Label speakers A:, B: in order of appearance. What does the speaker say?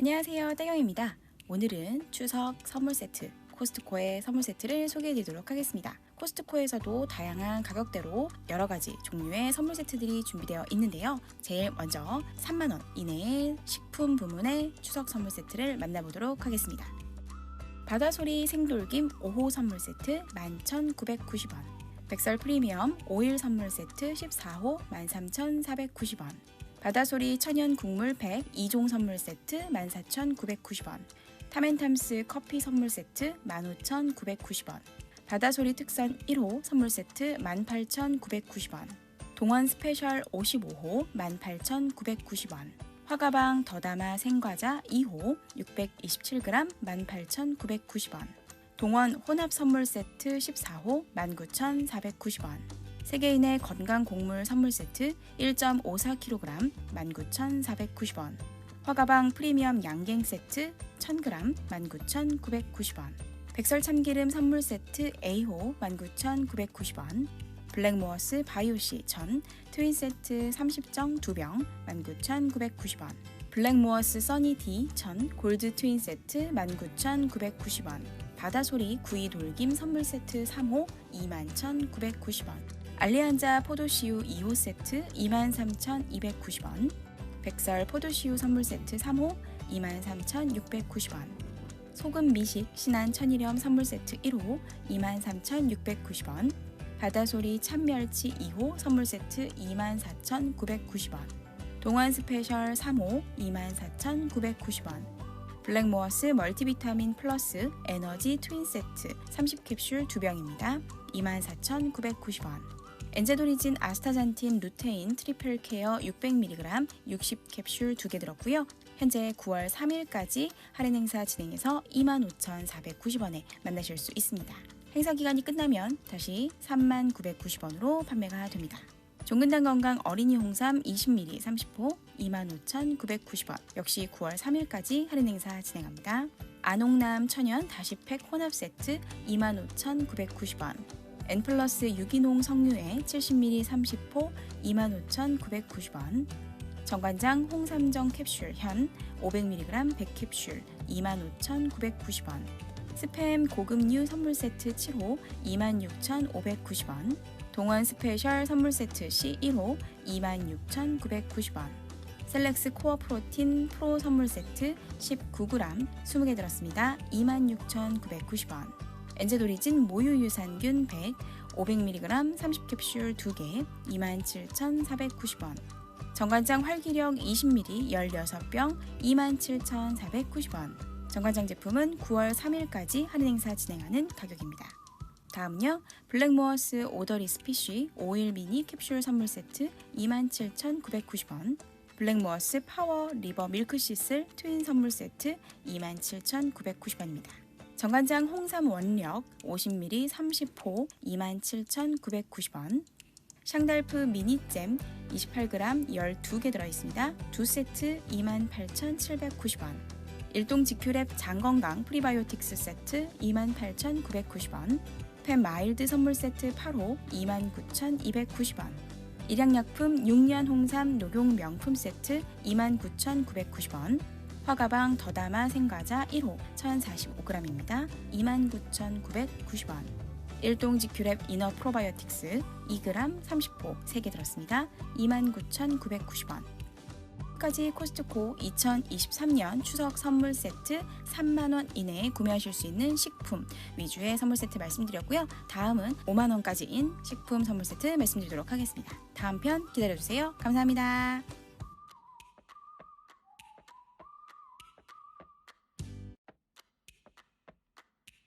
A: 안녕하세요. 떼경입니다. 오늘은 추석 선물 세트, 코스트코의 선물 세트를 소개해 드리도록 하겠습니다. 코스트코에서도 다양한 가격대로 여러 가지 종류의 선물 세트들이 준비되어 있는데요. 제일 먼저 3만원 이내의 식품 부문의 추석 선물 세트를 만나보도록 하겠습니다. 바다소리 생돌김 5호 선물 세트 11,990원. 백설 프리미엄 오일 선물 세트 14호 13,490원. 바다소리 천연 국물 팩 2종 선물 세트 14,990원. 타멘탐스 커피 선물 세트 15,990원. 바다소리 특선 1호 선물 세트 18,990원. 동원 스페셜 55호 18,990원. 화가방 더다마 생과자 2호 627g 18,990원. 동원 혼합 선물 세트 14호 19,490원. 세계인의 건강 곡물 선물 세트 1.54kg 19,490원. 화가방 프리미엄 양갱 세트 1000g 19,990원. 백설 참기름 선물 세트 A호 19,990원. 블랙모어스 바이오시 전 트윈 세트 30정 2병 19,990원. 블랙모어스 써니디 전 골드 트윈 세트 19,990원. 바다소리 구이 돌김 선물 세트 3호 21,990원. 알리안자 포도시우 2호 세트 23,290원. 백설 포도시우 선물 세트 3호 23,690원. 소금 미식 신한 천일염 선물 세트 1호 23,690원. 바다소리 참멸치 2호 선물 세트 24,990원. 동안 스페셜 3호 24,990원. 블랙모어스 멀티비타민 플러스 에너지 트윈 세트 30캡슐 2병입니다. 24,990원. 엔제도리진 아스타잔틴 루테인 트리플 케어 600mg 60캡슐 2개 들었고요. 현재 9월 3일까지 할인 행사 진행해서 25,490원에 만나실 수 있습니다. 행사 기간이 끝나면 다시 3990원으로 판매가 됩니다. 종근당 건강 어린이 홍삼 20ml 30호 25,990원. 역시 9월 3일까지 할인 행사 진행합니다. 안홍남 천연 다시 팩 혼합 세트 25,990원. N 플러스 유기농 석류에 70ml 30호 25,990원. 정관장 홍삼정 캡슐 현 500mg 100캡슐 25,990원. 스팸 고급류 선물 세트 7호 26,590원. 동원 스페셜 선물 세트 C 1호 26,990원. 셀렉스 코어 프로틴 프로 선물 세트 19g 20개 들었습니다. 26,990원. 엔제도리진 모유 유산균 100 500mg 30캡슐 2개 27,490원. 정관장 활기력 20ml 16병 27,490원. 정관장 제품은 9월 3일까지 할인 행사 진행하는 가격입니다. 다음요. 블랙모어스 오더리 스 피쉬 오일 미니 캡슐 선물 세트 27,990원. 블랙모어스 파워 리버 밀크시슬 트윈 선물 세트 27,990원입니다. 정관장 홍삼 원력 50ml 30호 27,990원. 샹달프 미니잼 28g 12개 들어있습니다. 두 세트 28,790원. 일동 지큐랩 장건강 프리바이오틱스 세트 28,990원. 펜 마일드 선물 세트 8호 29,290원. 일양약품 6년 홍삼 녹용 명품 세트 29,990원. 화가방 더다마 생과자 1호 1,045g입니다. 29,990원. 일동 지큐랩 이너 프로바이오틱스 2g 30호 3개 들었습니다. 29,990원. 까지 코스트코 2023년 추석 선물 세트 3만원 이내에 구매하실 수 있는 식품 위주의 선물 세트 말씀드렸고요. 다음은 5만원까지인 식품 선물 세트 말씀드리도록 하겠습니다. 다음 편 기다려주세요. 감사합니다.